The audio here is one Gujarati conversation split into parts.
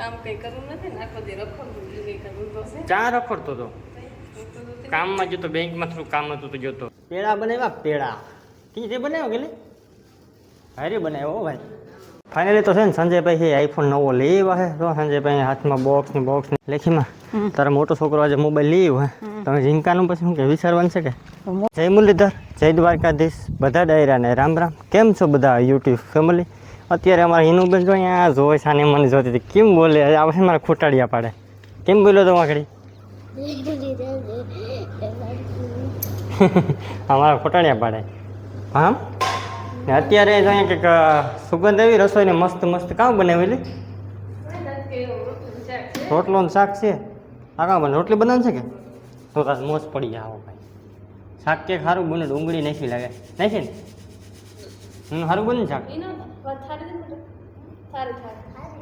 કામ કઈ કરવું નથી ને આખો દી રખડવું બીજું કઈ કરવું તો છે. ચા રખડતો તો? કામમાં જતો બેંકમાં થોડું કામ હતું તો જતો પેડા બનાવ્યા? પેડા. કી તે બનાવ્યો કે લે હારે બનાવ્યો હો ભાઈ. ફાઇનલી તો છે ને સંજયભાઈ છે આઈફોન નવો લેવા હે તો સંજયભાઈ હાથમાં બોક્સ ને બોક્સ ને. લેખીમાં તારો મોટો છોકરો આજે મોબાઈલ લેવો હે. તમે જીંકાનું પછી શું કે વિચારવાનું છે કે? જય મુરલીધર જય દ્વારકાધીશ બધા ડાયરાને રામ રામ. કેમ છો બધા યુટ્યુબ ફેમિલી અત્યારે અમારા હિનુબેન જો અહીંયા જોઈ સાને મને જોતી હતી. કેમ બોલે? આ વખતે મારા ખોટાડિયા પાડે. કેમ બોલ્યો તો વાંકડી? અમારા ખોટાડિયા પાડે. હા ને અત્યારે જો અહીંયા કંઈક સુગંધ એવી રસોઈને મસ્ત મસ્ત કામ બનાવેલી? રોટલો ને શાક છે. આ કામ બને. રોટલી બનાવે છે કે? તો તાર મોજ પડી જાવ ભાઈ. શાક કે સારું બને, ડુંગળી નાખી લાગે. નાખી ને? હમ સારું બને ને શાક.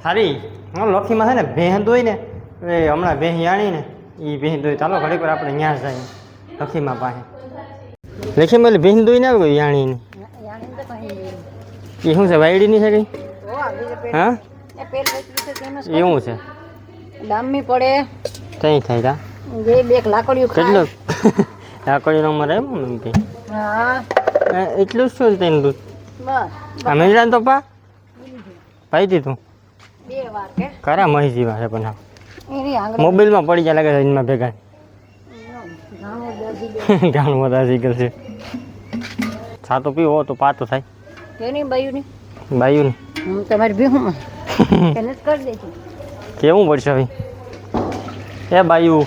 થારી હા લોખીમાં છે ને ભેહ દોઈ ને એ હમણાં ભેહ યાણી ને એ ભેહ દોઈ. ચાલો ઘડીક વાર આપણે ત્યાં જાય લખીમાં પાસે લખીમાં એટલે ભેહ દોઈ ને આવે કોઈ યાણીને એ શું છે વાયડીની છે કઈ? હા? એવું છે? લાંબી પડે. કઈ થાય તા? જે બે લાકડીઓ કેટલો? લાકડીનો મરે એમ કે. હા. એટલું જ શું તેનું દૂધ? બસ. આ મેજરાન તો પા? પાઈ દીધું બે વાર કે. કરા મહી જીવા છે પણ આંગળી મોબાઈલમાં પડી જાય લાગે છે એમાં ભેગા. ઘણું બધા શીખેલ છે. સાતો પીવો તો પાતો થાય. કેની બાયુની? બાયુને. હું તમારી ભીહું એને જ કરી દેજો. કેવું પડશે હવે? એ બાયુ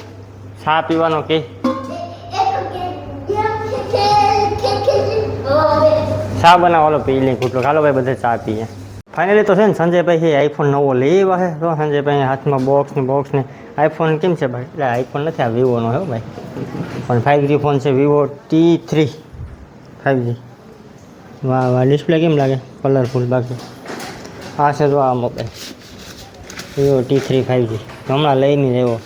ચા પીવાનો કે. ચા બનાવવાનો પી લઈ ઘૂંટલો ચાલો ભાઈ, બધે ચા પીએ. ફાઇનલી તો છે ને સંજયભાઈ આઈફોન નવો લેવા છે. તો સંજયભાઈ હાથમાં બોક્સ ને બોક્સ ને. આઈફોન કેમ છે ભાઈ? એટલે આઈફોન નથી, આ વિવોનો હે ભાઈ. પણ ફાઇવ જી ફોન છે Vivo T three five G વાહ વાહ ડિસ્પ્લે કેમ લાગે? કલરફુલ બાકી. આ છે તો આ mobile Vivo T three five G હમણાં લઈને રહેવો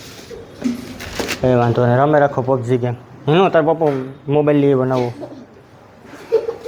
કંઈ વાંધો નહીં, રમે રાખો, પબજી ગેમ. હું તાર પપ્પા મોબાઈલ લઈ બનાવો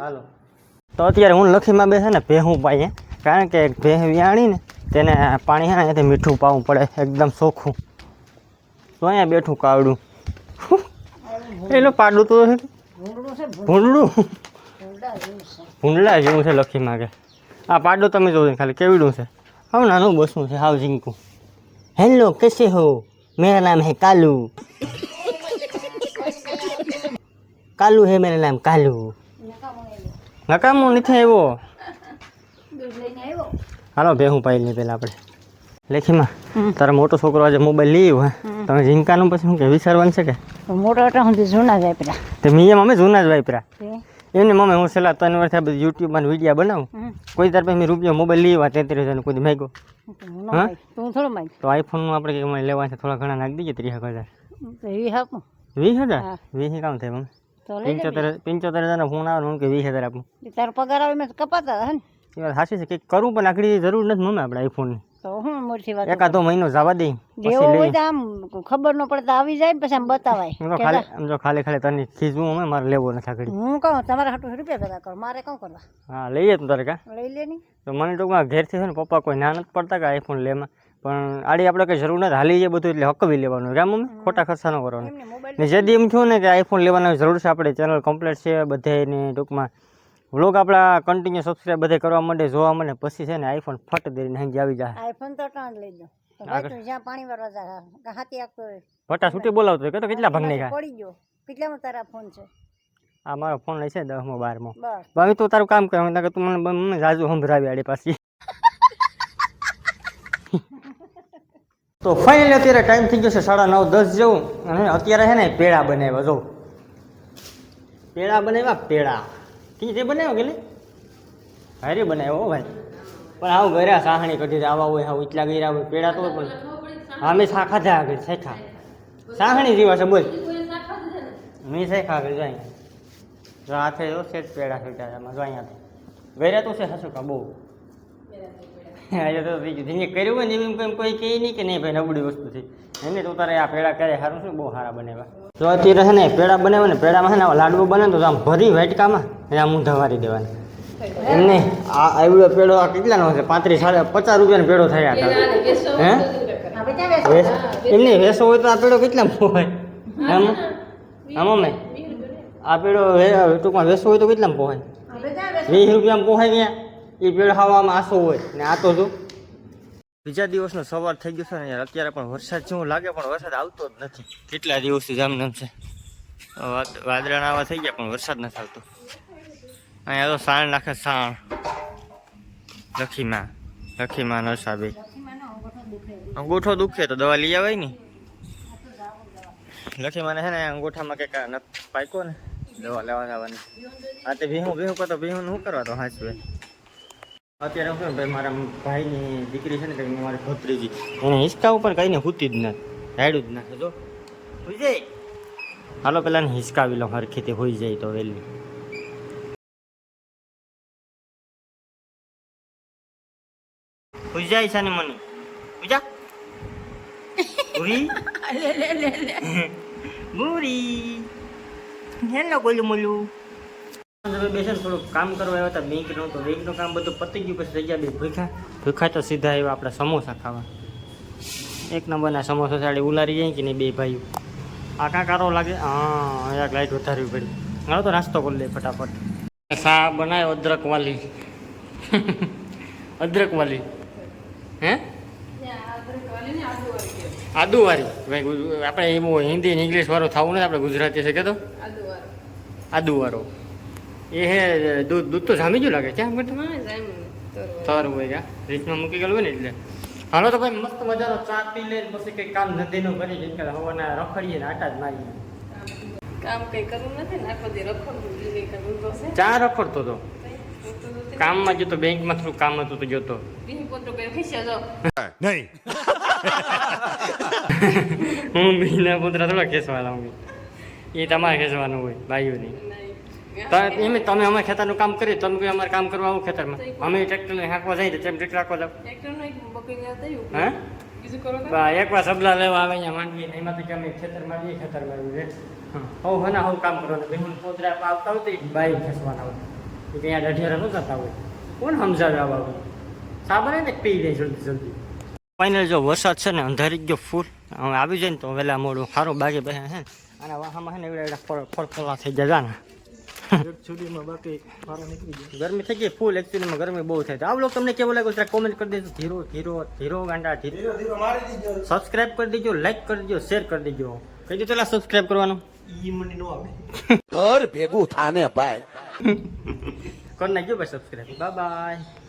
હાલો. તો અત્યારે હું લખીમાં બે છે ને ભેહું પાઈએ. કારણ કે ભેહ વ્યાણી ને તેને પાણી છે ને અહીંયાથી મીઠું પાવું પડે એકદમ ચોખ્ખું તો અહીંયા બેઠું કાવડું. એનું પાડું તો છે ભૂંડલું ભૂંડલા જેવું છે. લખીમાં કે. આ પાડું તમે જોયું ખાલી કેવડું છે. હાવ નાનું બસું છે હાવ ઝીંકું. હેલો કેસે હો? મેરા નામ હે કાલુ. કાલુ હે મેરા નામ કાલુ. નકામું નથી આવ્યો. હાલો ભેહું પાઈ લઈ પેલા આપણે લેખીમાં તારો મોટો છોકરો આજે મોબાઈલ લઈ હોય તમે ઝીંકાનું પછી શું કે વિચારવાનું છે કે? મોટા મોટા હું જૂના જ વાપરા તો મીએ મમ્મી જૂના જ વાપરા એમને મમ્મી હું છેલ્લા ત્રણ વર્ષ આ બધું યુટ્યુબમાં વીડિયો બનાવું. કોઈ તાર પછી રૂપિયો મોબાઈલ લીધો તેત્રીસ હજાર કોઈ માગ્યો. હા? તું આઈફોનનું આપણે કંઈક લેવા છે થોડા ઘણા નાખી દઈએ ત્રીસ હજાર. એ હાપું વીસ હજાર? વીસ કામ થાય મમ્મી પંચોતેર પંચોતેર હજારનો ફોન આવે હું કે વીસ હજાર આપું. તારો પગાર આવે મેં કપાતા હે ને. એ સાચી છે કંઈક કરવું પણ આખડી જરૂર નથી મમ્મી આપણે આઈફોન તો હું મોટી વાત એકાદો મહિનો જવા દે જેવો હોય તો આમ ખબર ન પડે તો આવી જાય પછી આમ બતાવાય. ખાલી આમ તો ખાલી ખાલી તને ખીજવું અમે મારે લેવો નથી આખડી હું કહું તમારે હાટું રૂપિયા ભેગા કરો મારે કહું કરવા? હા લઈએ તું તારે કા. લઈ લે તો મને ટૂંકમાં ઘેરથી છે ને પપ્પા કોઈ ના નથી પડતા કે આઈફોન લેમાં પણ આડી આપણે કંઈ જરૂર નથી. હાલી જાય બધું એટલે હકવી લેવાનું. કામ મમ્મી ખોટા ખર્ચા ન. કરવાનું ને જે જેથી એમ થયું ને કે આઈફોન લેવાની જરૂર છે આપણે. ચેનલ કમ્પ્લીટ છે બધાને ટૂંકમાં. વ્લોગ આપણા કન્ટિન્યુ સબસ્ક્રાઈબ બધે કરવા માંડે જોવા મને પછી છે ને આઈફોન ફટ દઈને હાંજી આવી જાય. આઈફોન તો ટાણ લઈ દો જ્યાં પાણી હાથી આપતો ફટા છૂટી બોલાવતો કે તો કેટલા ભાગ નહીં પડી ગયો. કેટલામાં તારા ફોન છે? આ મારો ફોન લઈ છે દસમો બારમો. બસ. ભાઈ તું તારું કામ કર. કે તું મને મને જાજુ સંભળાવી આડી પાછી. તો ફાઇનલી અત્યારે ટાઈમ થઈ ગયો છે સાડા નવ, દસ જેવું. અને અત્યારે છે ને પેડા બનાવ્યા, જો. પેડા બનાવ્યા, પેડા. કી જે બનાવ્યો કે હારી બનાવ્યો ભાઈ. પણ આવું ઘરે સાહણી કઢી આવા હોય, આવું એટલા ગયરા હોય, પેડા તો પણ હા મેં શાખા થયા આગળ શેખા સાહણી જેવા છે, બોલ. મેં શેખા આગળ જાય જો હાથે, જો સેજ પેડા એમાં જો અહીંયાથી ગયરા તો છે હસું કા બહુ. આજે તો જેને કર્યું હોય ને એમ કોઈ કોઈ કહે નહીં કે નહીં ભાઈ નબળી વસ્તુ છે. એને તો તારે આ પેડા કરે સારું શું? બહુ સારા બનેવા તો અત્યારે છે ને પેડા બનાવે ને પેડામાં છે ને આવા લાડવો બને તો આમ ભરી વાટકામાં એને આમ ઊંધા વારી દેવાના. એમને આ આવડો પેડો આ કેટલાનો છે? પાંત્રીસ સાડા પચાસ રૂપિયાનો પેડો થયા હતા. હે? એમને વેસો હોય તો આ પેડો કેટલા પોહાય આમ? આમ અમે? આ પેડો ટૂંકમાં વેસો હોય તો કેટલા પોહાય. વીસ રૂપિયામાં પોહાય ગયા એ પેડ ખાવામાં આસો હોય ને આ તો જો. બીજા દિવસનો સવાર થઈ ગયો છે ને યાર. અત્યારે પણ વરસાદ જેવું લાગે, પણ વરસાદ આવતો જ નથી. કેટલા દિવસથી જામનમ છે. વાદળા આવા થઈ ગયા, પણ વરસાદ નથી આવતો. અહીંયા તો સાણ નાખે સાણ. લખીમાં લખીમાં નરસાબે અંગૂઠો દુખે તો દવા લઈ આવે ને. લખીમાં છે ને અંગૂઠામાં કંઈક પાક્યો ને. દવા લેવા જવાની. આ તે ભીહું ભીહું કરતો ભીહું શું કરવા તો હાચવે અત્યારે શું ભાઈ મારા ભાઈની દીકરી છે ને કંઈક મારી ભત્રીજી. એને હિંચકા ઉપર કઈને હુતી જ ના રાડ્યું જ નાખે તો હોઈ જાય. હાલો પેલા હિંચકાવી લો હરખીથી હોઈ જાય તો વહેલી. હોઈ જાય છે ને મને. પૂજા પૂરી પૂરી હેલો બોલું મોલું. તમે બેસે થોડુંક કામ કરવા આવ્યા હતા બેંકનું તો બેંકનું કામ બધું પતી ગયું પછી જગ્યા બે ભૂખા ભૂખા તો સીધા આવ્યા આપણે સમોસા ખાવા. એક નંબરના સમોસા સાડી ઉલારી જાય કે નહીં બે ભાઈઓ? આ કાં કારો લાગે? હા એક લાઈટ વધારવી પડી. હાલો તો નાસ્તો કરી લે ફટાફટ. સા બનાવ્યો અદરક વાલી અદરક વાલી હે? આદુ વાળી ભાઈ ગુજ- આપણે એવું હિન્દી ઇંગ્લિશ વાળો થવું નથી આપણે ગુજરાતી છે કે તો આદુ વાળો એ હે દૂધ દૂધ તો જામી ગયું લાગે ક્યાં બેટા સારું હોય ગયા રીચમાં મૂકી ગયેલું હોય ને એટલે. હાલો તો ભાઈ મસ્ત મજાનો ચા પી લે પછી કંઈ કામ ધંધે નો કરી જેમ કે હવાના રખડીએ ને આટા જ મારીએ. કામ કઈ કરવું નથી ને આખો દી રખડવું કરવું તો છે. ચા રખડતો તો. કામમાં જતો બેંકમાં થોડું કામ હતું તો જતો નહીં. હું બીના પુત્ર થોડા ખેંચવાના હું એ તમારે ખેંચવાનું હોય ભાઈઓની. એમ તમે અમે ખેતરનું કામ કરીએ તમે કોઈ અમારે કામ કરવા આવું ખેતરમાં. અમે ટ્રેક્ટરને હાંકવા જઈએ તેમ ટ્રેક્ટર રાખવા જાવ એક હે? બા એકવાર સબલા લેવા આવે અહીંયા માંડવી ને એમાંથી કે અમે ખેતરમાં જઈએ ખેતરમાં આવ્યું છે હવ હના હું કામ કરવાનું ભીમન પોતરા આવતા હોય તો બાઈ ખેંચવાના હોય. કે અહીંયા દઢિયારા ન જતા હોય. કોણ સમજાવે આવા સાબર ને પી જાય જલ્દી જલ્દી. ફાઇનલ જો વરસાદ છે ને અંધારી ગયો ફૂલ. હવે આવી જાય ને તો વહેલા મોડું. સારું બાકી બે હે ને. અને વાહામાં છે ને એવડા એવડા ફળ ફળ ફળવા થઈ જાય ને એક બાકી વારો નીકળી ગયો. ગરમી થઈ ગઈ ફૂલ એકચ્યુઅલીમાં ગરમી બહુ થાય. તો આ બ્લોગ તમને કેવો લાગ્યો ત્યારે કોમેન્ટ કરી દેજો. ધીરો ધીરો ધીરો ગાંડા ધીરો. સબસ્ક્રાઇબ કરી દેજો લાઈક કરી દેજો શેર કરી દેજો. કહી દો પેલા સબસ્ક્રાઇબ કરવાનું. ઈ મને નો આવડે ઘર ભેગું થાને ભાઈ. કરી નાખજો ભાઈ સબસ્ક્રાઇબ બાય બાય